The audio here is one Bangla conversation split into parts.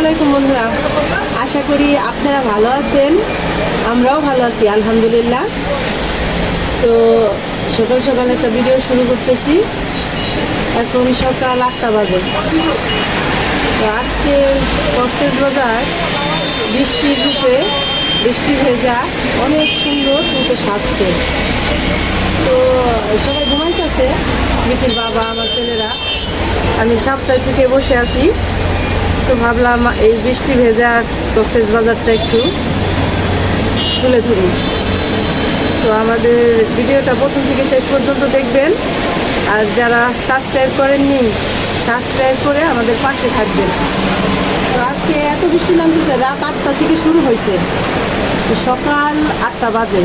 আলাইকুম বন্ধুরা। আশা করি আপনারা ভালো আছেন, আমরাও ভালো আছি, আলহামদুলিল্লাহ। তো সকাল সকাল একটা ভিডিও শুরু করতেছি। এখন সকাল আটটা বাজে। তো আজকে কক্সেস বাজার বৃষ্টির রূপে বৃষ্টি ভেজা অনেক সুন্দর কিন্তু সাজছে। তো সবাই ঘুমাইতেছে মিঠির বাবা, আমার ছেলেরা। আমি সাপ্তাহ থেকে বসে আছি। তো ভাবলাম এই বৃষ্টি ভেজা কক্সেস বাজারটা একটু তুলে ধরি। তো আমাদের ভিডিওটা প্রথম থেকে শেষ পর্যন্ত দেখবেন। আর যারা সাবস্ক্রাইব করেননি সাবস্ক্রাইব করে আমাদের পাশে থাকবেন। তো আজকে এত বৃষ্টি নামতেছে, রাত আটটা থেকে শুরু হয়েছে। সকাল আটটা বাজে।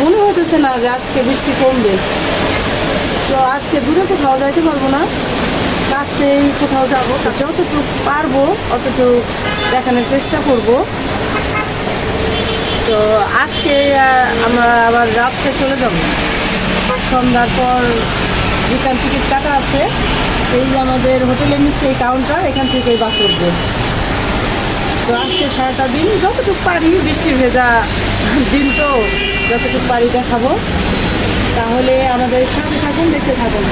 মনে হতেছে না যে আজকে বৃষ্টি কমবে। তো আজকে দূরে কোথাও যাইতে পারব না। কাছেই কোথাও যাব যতটুকু পারব অতটুকু দেখানোর চেষ্টা করব। তো আজকে আমরা আবার রাত্রে চলে যাব। সন্ধ্যার পর রিটার্ন টিকিট কাটা আছে। এই আমাদের হোটেলের নিচে এই কাউন্টার এখান থেকে বাস উঠবে। তো আজকে সারাটা দিন যতটুকু পারি, বৃষ্টি ভেজা দিন তো যতটুকু পারি দেখাবো। তাহলে আমাদের সাথে থাকুন, দেখতে থাকুন।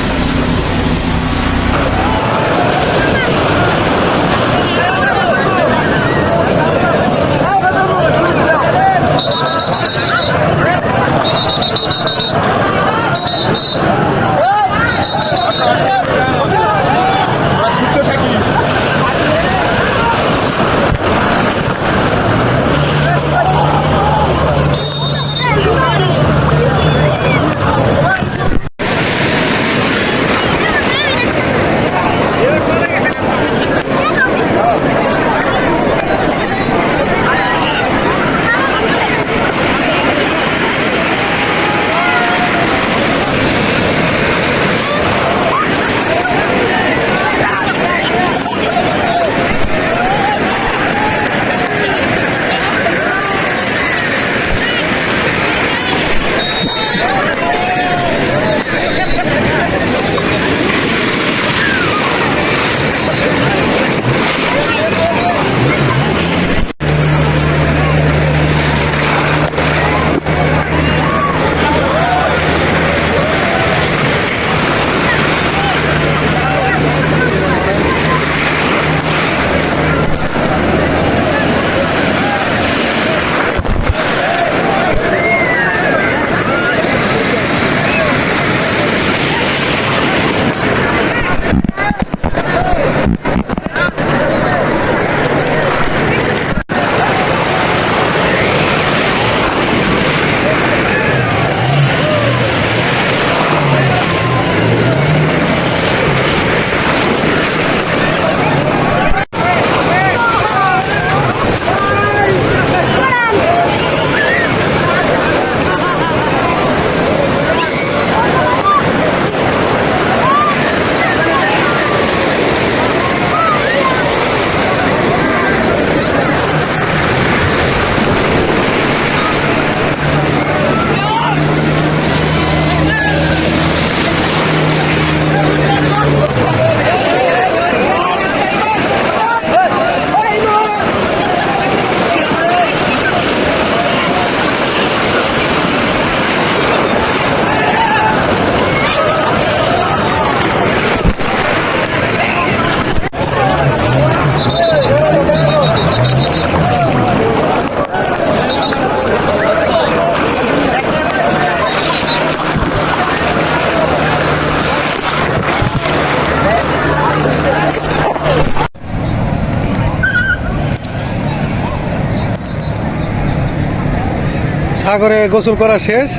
সাগরে গোসল করা শেষ।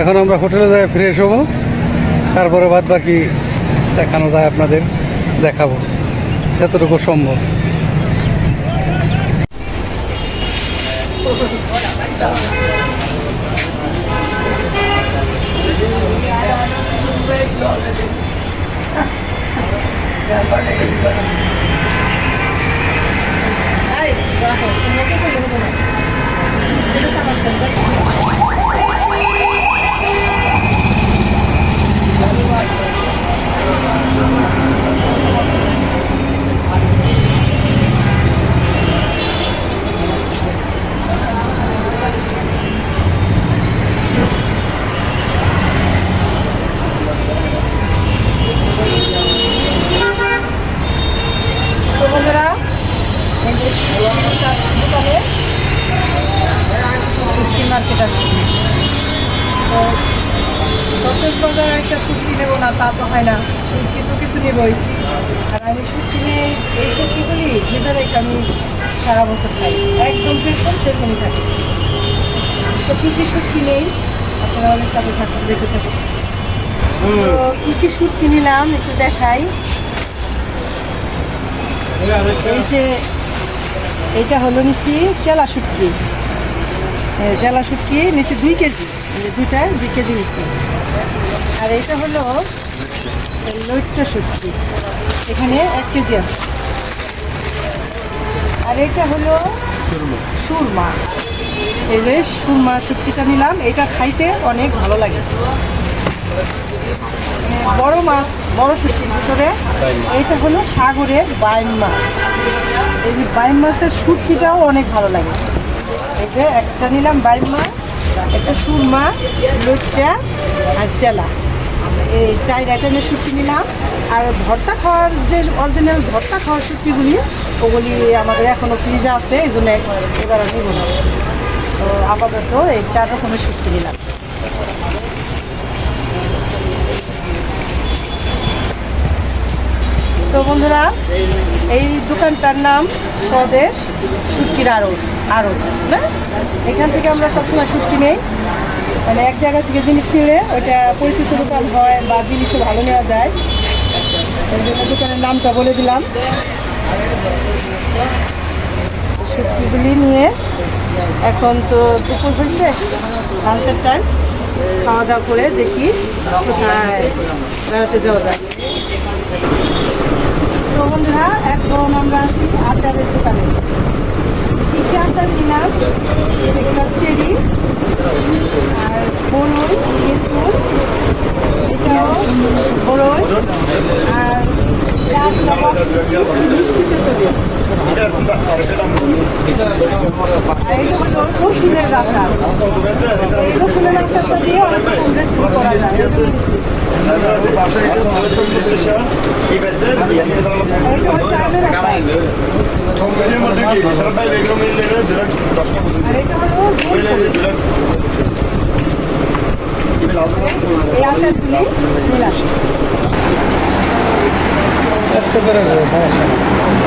এখন আমরা হোটেলে যাই ফ্রেশ হব। তারপরে বাদ বাকি দেখানো যায় আপনাদের দেখাবো। যতটুকু সম্ভব। Ay, bajo, mas ganda. তো কী কী শুটকি নেই আপনারা আমাদের সাথে থাকুন, দেখতে থাকুন। তো কী কী শুটকি নিলাম একটু দেখাই। এই যে, এইটা হলো নিচি চেলা শুটকি জেলা শুটকি নিচে দুই কেজি দুইটা, দুই কেজি নিচে। আর এটা হলো লইট্টা শুটকি এখানে এক কেজি আছে। আর এটা হলো সুরমা। এই যে সুরমা শুক্তিটা নিলাম, এটা খাইতে অনেক ভালো লাগে। মানে বড় মাছ, বড় শুটকির ভিতরে। এইটা হলো সাগরের বাইম মাছ। এই যে বাইম মাছের শুটকিটাও অনেক ভালো লাগে। এই যে একটা নিলাম বাইম মাছ, একটা সুরমা লুচা আর চেলা। এই চাই আইটেমের শুটকি নিলাম। আর ভর্তা খাওয়ার যে অরিজিনাল ভর্তা খাওয়ার শুটকিগুলি ওগুলি আমাদের এখনও ফ্রিজে আছে, এই জন্য এবার আর নিব তো আপাতত এই চার রকমের শুটকি নিলাম। তো বন্ধুরা, এই দোকানটার নাম স্বদেশ সুটকির আড়ত আড়ত, না? এখান থেকে আমরা সবসময় শুটকি নেই। মানে এক জায়গা থেকে জিনিস নিলে ওইটা পরিচিত দোকান হয় বা জিনিসও ভালো নেওয়া যায়। ওই জন্য দোকানের নামটা বলে দিলাম। শুটকিগুলি নিয়ে এখন তো দুপুর হয়েছে লাঞ্চের টাইম খাওয়া দাওয়া করে দেখি কোথায় বেড়াতে যাওয়া যায়। তো বন্ধুরা, এখন আমরা আছি আচারের দোকানে। কী আচার কিনাম এগুলো চেরি আর বরই তেঁতুল এটাও বরই আর চারটা বক্স মিষ্টি তেঁতুলি আর এটা হলো রসুনের আচার। এই রসুনের আচারটা দিয়ে অনেক রকম রেসিপি করা যায়। এই আমের আচার আর এটা হলো গুড় এই আচারগুলি নিলাম আসতে পারে সমস্যা নেই।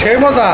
সেই মজা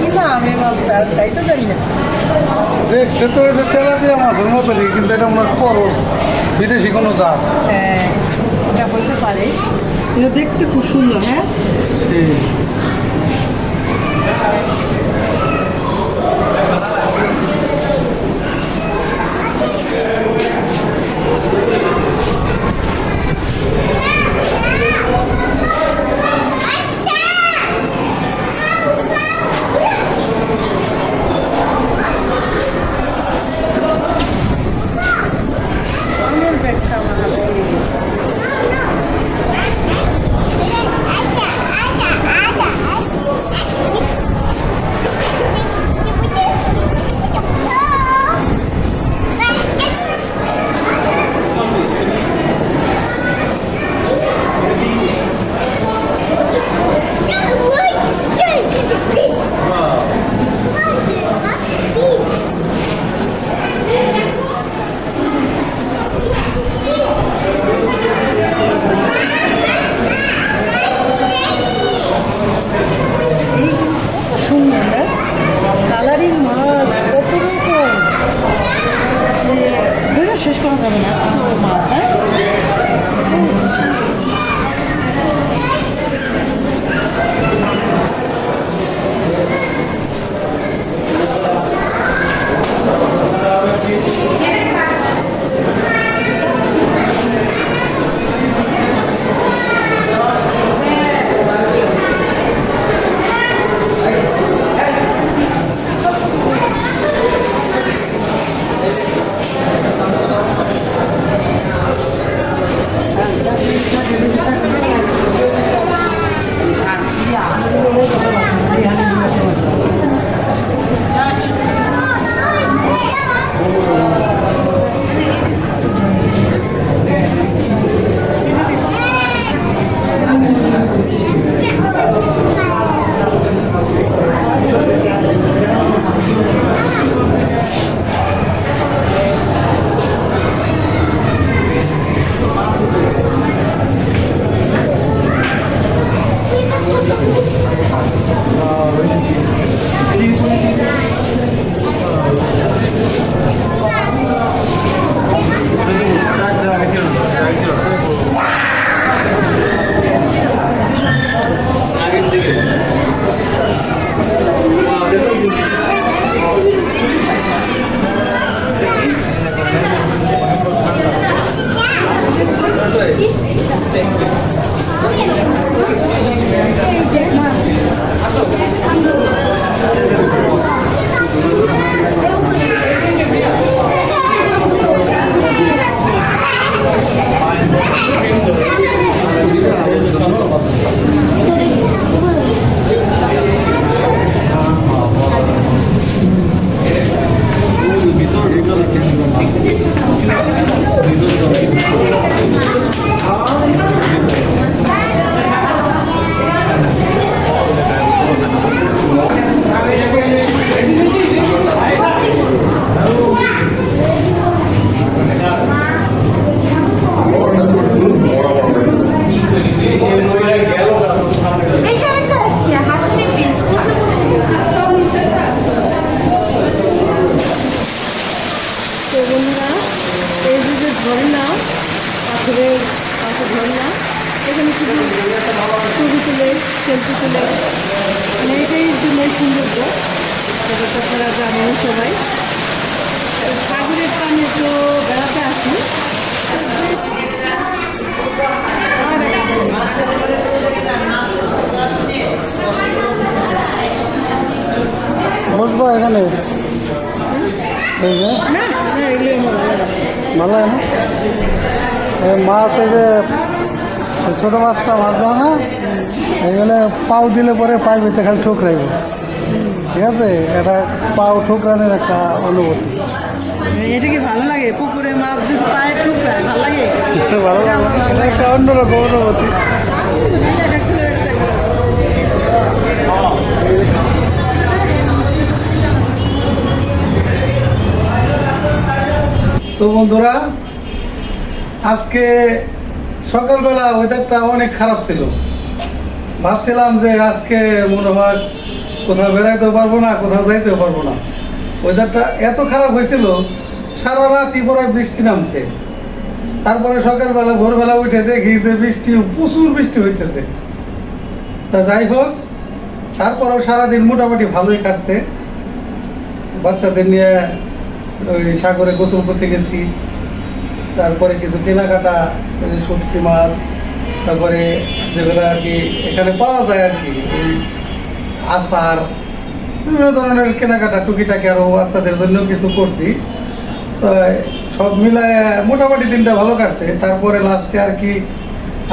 কি নাম এই মাছটার তাই তো জানি না। দেখতে তো এটা তেলাপিয়া মাছের মতনই কিন্তু এটা মনে খরচ বিদেশি কোনো জাত। হ্যাঁ সেটা বলতে পারে। এটা দেখতে খুব সুন্দর হ্যাঁ? মাছ এই যে ছোট মাছটা মাছ দাও না। এইগুলো পাও দিলে পরে পায়ে ভিতরে খালি ঠুকরাইব। ঠিক আছে? এটা পাও ঠুকরানোর একটা অনুভূতি। তো বন্ধুরা আজকে সকালবেলা ওয়েদারটা অনেক খারাপ ছিল। ভাবছিলাম যে আজকে মনে হয় কোথাও বেড়াইতেও পারব না, কোথাও যাইতেও পারব না। ওয়েদারটা এত খারাপ হয়েছিল, সারা রাতই পরে বৃষ্টি নামছে। তারপরে সকালবেলা, ভোরবেলা উঠে দেখি যে বৃষ্টি, প্রচুর বৃষ্টি হইতেছে। তা যাই হোক, তারপরেও সারাদিন মোটামুটি ভালোই কাটছে। বাচ্চাদের নিয়ে ওই সাগরে গোসল করতে গেছি। তারপরে কিছু কেনাকাটা শুটকি মাছ, তারপরে যেগুলো আর কি এখানে পাওয়া যায় আর কি আচার, বিভিন্ন ধরনের কেনাকাটা, টুকিটাকি আরও বাচ্চাদের জন্য কিছু করছি। তো সব মিলায় মোটামুটি দিনটা ভালো কাটছে। তারপরে লাস্টে আর কি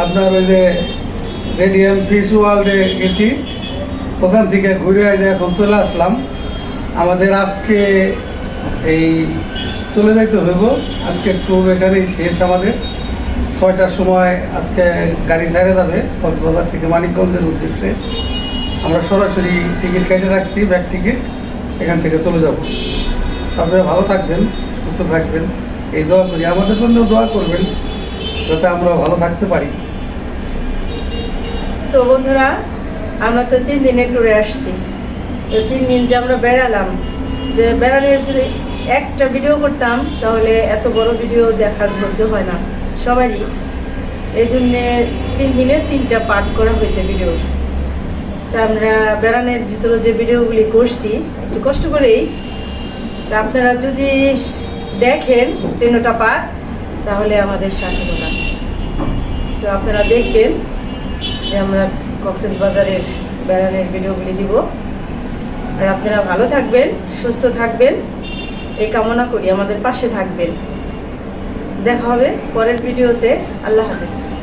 আপনার ওই যে রেডিয়াম ফিশ ওয়ার্ল্ডে গেছি। ওখান থেকে ঘুরে এখন চলে আসলাম। আমাদের আজকে এই চলে যাইতে হইব আজকে ট্যুর এখানেই শেষ আমাদের। ছয়টার সময় আজকে গাড়ি ছেড়ে যাবে কক্সবাজার থেকে মানিকগঞ্জের উদ্দেশ্যে। আমরা সরাসরি টিকিট কেটে রাখছি ব্যাক টিকিট, এখান থেকে চলে যাব। আপনারা ভালো থাকবেন, সুস্থ থাকবেন। এই দোয়া করি, আমাদের জন্য দোয়া করবেন, যাতে আমরা ভালো থাকতে পারি। তো বন্ধুরা, আমরা তো তিন দিনের ট্যুরে আসছি। তো তিন দিন যে আমরা বেড়ালাম, যে বেড়ানোর যদি একটা ভিডিও করতাম, তাহলে এত বড় ভিডিও দেখার ধৈর্য হয় না। সবারই। এই জন্যে তিন দিনের তিনটা পার্ট করা হয়েছে ভিডিও তা আমরা বেড়ানের ভিতরে যে ভিডিওগুলি করছি, একটু কষ্ট করেই। তা আপনারা যদি দেখেন তিনটা পার্ট তাহলে আমাদের সার্থকতা তো আপনারা দেখবেন যে আমরা কক্সেস বাজারের বেড়ানোর ভিডিওগুলি দিব। আর আপনারা ভালো থাকবেন, সুস্থ থাকবেন। এই কামনা করি আমাদের পাশে থাকবেন। দেখা হবে পরের ভিডিওতে। আল্লাহ হাফিজ।